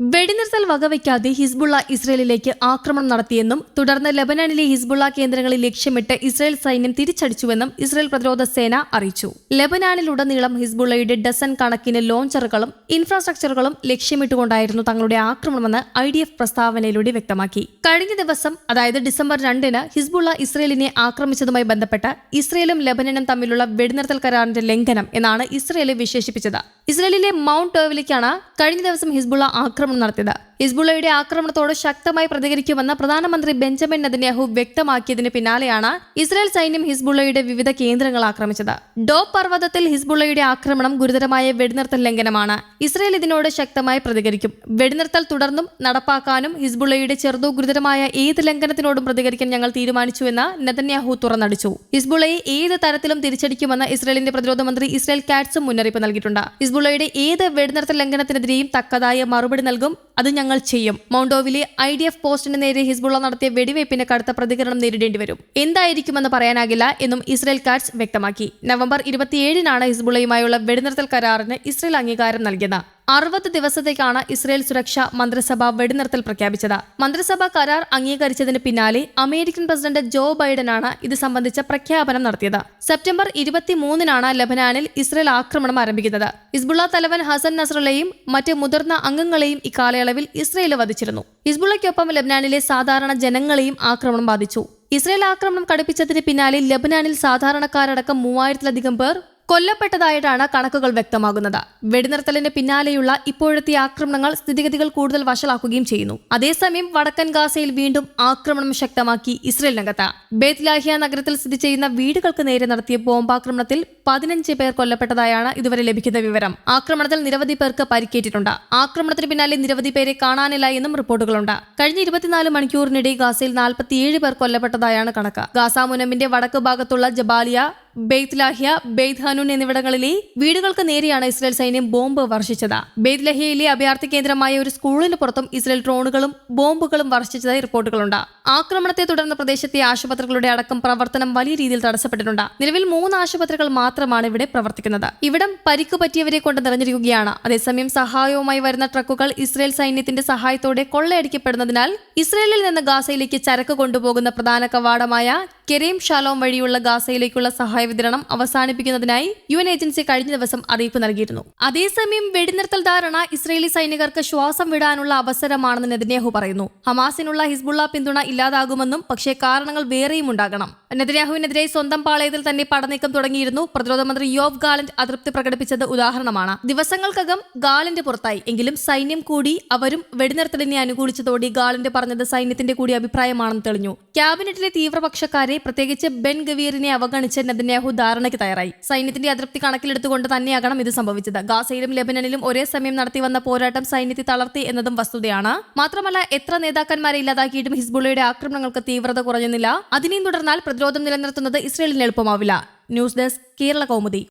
വെടിനിർത്തൽ വകവയ്ക്കാതെ ഹിസ്ബുള്ള ഇസ്രയേലിലേക്ക് ആക്രമണം നടത്തിയെന്നും തുടർന്ന് ലബനാനിലെ ഹിസ്ബുള്ള കേന്ദ്രങ്ങളിൽ ലക്ഷ്യമിട്ട് ഇസ്രയേൽ സൈന്യം തിരിച്ചടിച്ചുവെന്നും ഇസ്രയേൽ പ്രതിരോധ സേന അറിയിച്ചു. ലബനാനിലുടനീളം ഹിസ്ബുള്ളയുടെ ഡസൻ കണക്കിന് ലോഞ്ചറുകളും ഇൻഫ്രാസ്ട്രക്ചറുകളും ലക്ഷ്യമിട്ടുകൊണ്ടായിരുന്നു തങ്ങളുടെ ആക്രമണമെന്ന് ഐ ഡി എഫ് പ്രസ്താവനയിലൂടെ വ്യക്തമാക്കി. കഴിഞ്ഞ ദിവസം അതായത് ഡിസംബർ രണ്ടിന് ഹിസ്ബുള്ള ഇസ്രയേലിനെ ആക്രമിച്ചതുമായി ബന്ധപ്പെട്ട് ഇസ്രയേലും ലബനനും തമ്മിലുള്ള വെടിനിർത്തൽ കരാറിന്റെ ലംഘനം എന്നാണ് ഇസ്രയേലെ വിശേഷിപ്പിച്ചത്. ഇസ്രയേലിലെ മൗണ്ട് ടേവിലേക്കാണ് കഴിഞ്ഞ ദിവസം ഹിസ്ബുള്ള ആക്രമണം നടത്തിയത്. ഹിസ്ബുള്ളയുടെ ആക്രമണത്തോട് ശക്തമായി പ്രതികരിക്കുമെന്ന് പ്രധാനമന്ത്രി ബെഞ്ചമിൻ നെതന്യാഹു വ്യക്തമാക്കിയതിന് പിന്നാലെയാണ് ഇസ്രായേൽ സൈന്യം ഹിസ്ബുള്ളയുടെ വിവിധ കേന്ദ്രങ്ങൾ ആക്രമിച്ചത്. ഡോ പർവതത്തിൽ ഹിസ്ബുള്ളയുടെ ആക്രമണം ഗുരുതരമായ വെടിനിർത്തൽ ലംഘനമാണ്. ഇസ്രായേൽ ഇതിനോട് ശക്തമായി പ്രതികരിക്കും. വെടിനിർത്തൽ തുടർന്നും നടപ്പാക്കാനും ഹിസ്ബുള്ളയുടെ ചെറുതോ ഗുരുതരമായ ഏത് ലംഘനത്തിനോടും പ്രതികരിക്കാൻ ഞങ്ങൾ തീരുമാനിച്ചുവെന്ന് നെതന്യാഹു തുറന്നടിച്ചു. ഹിസ്ബുള്ളയെ ഏത് തരത്തിലും തിരിച്ചടിക്കുമെന്ന് ഇസ്രായേലിന്റെ പ്രതിരോധ മന്ത്രി ഇസ്രായേൽ കാറ്റ്സും മുന്നറിയിപ്പ് നൽകിയിട്ടുണ്ട്. ഹിസ്ബുള്ളയുടെ ഏത് വെടിനിർത്തൽ ലംഘനത്തിനെതിരെയും തക്കതായ മറുപടി നൽകും. അത് ഞങ്ങൾ ചെയ്യും. മൗണ്ടോവിലെ ഐ ഡി എഫ് പോസ്റ്റിന് നേരെ ഹിസ്ബുള്ള നടത്തിയ വെടിവയ്പ്പിന് കടുത്ത പ്രതികരണം നേരിടേണ്ടി വരും എന്തായിരിക്കുമെന്ന് പറയാനാകില്ല എന്നും ഇസ്രായേൽ കാറ്റ്സ് വ്യക്തമാക്കി. നവംബർ ഇരുപത്തിയേഴിനാണ് ഹിസ്ബുള്ളയുമായുള്ള വെടിനിർത്തൽ കരാറിന് ഇസ്രായേൽ അംഗീകാരം നൽകിയത്. അറുപത് ദിവസത്തേക്കാണ് ഇസ്രയേൽ സുരക്ഷ മന്ത്രിസഭ വെടിനിർത്തൽ പ്രഖ്യാപിച്ചത്. മന്ത്രിസഭ കരാർ അംഗീകരിച്ചതിന് പിന്നാലെ അമേരിക്കൻ പ്രസിഡന്റ് ജോ ബൈഡനാണ് ഇത് സംബന്ധിച്ച പ്രഖ്യാപനം നടത്തിയത്. സെപ്റ്റംബർ ഇരുപത്തിമൂന്നിനാണ് ലബനാനിൽ ഇസ്രയേൽ ആക്രമണം ആരംഭിക്കുന്നത്. ഇസ്ബുള്ള തലവൻ ഹസൻ നസ്രലയും മറ്റ് മുതിർന്ന അംഗങ്ങളെയും ഇക്കാലയളവിൽ ഇസ്രയേൽ വധിച്ചിരുന്നു. ഹിസ്ബുള്ളയ്ക്കൊപ്പം ലബനാനിലെ സാധാരണ ജനങ്ങളെയും ആക്രമണം ബാധിച്ചു. ഇസ്രയേൽ ആക്രമണം കടുപ്പിച്ചതിന് പിന്നാലെ ലബനാനിൽ സാധാരണക്കാരടക്കം മൂവായിരത്തിലധികം പേർ കൊല്ലപ്പെട്ടതായിട്ടാണ് കണക്കുകൾ വ്യക്തമാകുന്നത്. വെടിനിർത്തലിന്റെ പിന്നാലെയുള്ള ഇപ്പോഴത്തെ ആക്രമണങ്ങൾ സ്ഥിതിഗതികൾ കൂടുതൽ വഷളാക്കുകയും ചെയ്യുന്നു. അതേസമയം വടക്കൻ ഗാസയിൽ വീണ്ടും ആക്രമണം ശക്തമാക്കി ഇസ്രയേൽ രംഗത്ത്. ബേത്ലാഹിയ നഗരത്തിൽ സ്ഥിതി ചെയ്യുന്ന വീടുകൾക്ക് നേരെ നടത്തിയ ബോംബാക്രമണത്തിൽ പതിനഞ്ച് പേർ കൊല്ലപ്പെട്ടതായാണ് ഇതുവരെ ലഭിക്കുന്ന വിവരം. ആക്രമണത്തിൽ നിരവധി പേർക്ക് പരിക്കേറ്റിട്ടുണ്ട്. ആക്രമണത്തിന് പിന്നാലെ നിരവധി പേരെ കാണാനില്ല എന്നും റിപ്പോർട്ടുകളുണ്ട്. കഴിഞ്ഞ ഇരുപത്തിനാല് മണിക്കൂറിനിടെ ഗാസയിൽ നാൽപ്പത്തിയേഴ് പേർ കൊല്ലപ്പെട്ടതായാണ് കണക്ക്. ഗാസ മുനമ്പിന്റെ വടക്ക് ഭാഗത്തുള്ള ജബാലിയ ബെയ്ത്ലാഹ്യ ബെയ്ത് ഹനൂൻ എന്നിവിടങ്ങളിലെ വീടുകൾക്ക് നേരെയാണ് ഇസ്രായേൽ സൈന്യം ബോംബ് വർഷിച്ചത്. ബെയ്ത്ലഹ്യയിലെ അഭയാർത്ഥി കേന്ദ്രമായ ഒരു സ്കൂളിന് പുറത്തും ഇസ്രായേൽ ഡ്രോണുകളും ബോംബുകളും വർഷിച്ചതായി റിപ്പോർട്ടുകളുണ്ട്. ആക്രമണത്തെ തുടർന്ന് പ്രദേശത്തെ ആശുപത്രികളുടെ അടക്കം പ്രവർത്തനം വലിയ രീതിയിൽ തടസ്സപ്പെട്ടിട്ടുണ്ട്. നിലവിൽ മൂന്ന് ആശുപത്രികൾ മാത്രമാണ് ഇവിടെ പ്രവർത്തിക്കുന്നത്. ഇവിടം പരിക്ക് പറ്റിയവരെ കൊണ്ട് നിറഞ്ഞിരിക്കുകയാണ്. അതേസമയം സഹായവുമായി വരുന്ന ട്രക്കുകൾ ഇസ്രായേൽ സൈന്യത്തിന്റെ സഹായത്തോടെ കൊള്ളയടിക്കപ്പെടുന്നതിനാൽ ഇസ്രായേലിൽ നിന്ന് ഗാസയിലേക്ക് ചരക്ക് കൊണ്ടുപോകുന്ന പ്രധാന കവാടമായ കെരേം ഷാലോം വഴിയുള്ള ഗാസയിലേക്കുള്ള സഹായ വിതരണം അവസാനിപ്പിക്കുന്നതിനായി യു എൻ ഏജൻസി കഴിഞ്ഞ ദിവസം അറിയിപ്പ് നൽകിയിരുന്നു. അതേസമയം വെടിനിർത്തൽ ധാരണ ഇസ്രയേലി സൈനികർക്ക് ശ്വാസം വിടാനുള്ള അവസരമാണെന്ന് നെതന്യാഹു പറയുന്നു. ഹമാസിനുള്ള ഹിസ്ബുള്ള പിന്തുണ ഇല്ലാതാകുമെന്നും പക്ഷേ കാരണങ്ങൾ വേറെയും ഉണ്ടാകണം. നെതന്യാഹുവിനെതിരെ സ്വന്തം പാളയത്തിൽ തന്നെ പടനീക്കം തുടങ്ങിയിരുന്നു. പ്രതിരോധ മന്ത്രി യോവ് ഗാലന്റ് അതൃപ്തി പ്രകടിപ്പിച്ചത് ഉദാഹരണമാണ്. ദിവസങ്ങൾക്കകം ഗാലന്റ് പുറത്തായി. എങ്കിലും സൈന്യം കൂടി അവരും വെടിനിർത്തലിനെ അനുകൂലിച്ചതോടെ ഗാലന്റ് പറഞ്ഞത് സൈന്യത്തിന്റെ കൂടി അഭിപ്രായമാണെന്ന് തെളിഞ്ഞു. ക്യാബിനറ്റിലെ തീവ്രപക്ഷക്കാരെ പ്രത്യേകിച്ച് ബെൻ ഗവീറിനെ അവഗണിച്ച് നെതന്യാഹു ധാരണയ്ക്ക് തയ്യാറായി. സൈന്യത്തിന്റെ അതൃപ്തി കണക്കിലെടുത്തുകൊണ്ട് തന്നെയാകണം ഇത് സംഭവിച്ചത്. ഗാസയിലും ലെബനനിലും ഒരേ സമയം നടത്തി വന്ന പോരാട്ടം സൈന്യത്തെ തളർത്തി എന്നതും വസ്തുതയാണ്. മാത്രമല്ല എത്ര നേതാക്കന്മാരെ ഇല്ലാതാക്കിയിട്ടും ഹിസ്ബുള്ളയുടെ ആക്രമണങ്ങൾക്ക് തീവ്രത കുറഞ്ഞില്ല അതിനെയും തുടർന്നാൽ പ്രതിരോധം നിലനിർത്തുന്നത് ഇസ്രയേലിന് എളുപ്പമാവില്ല. News desk Kerala Kaumudi.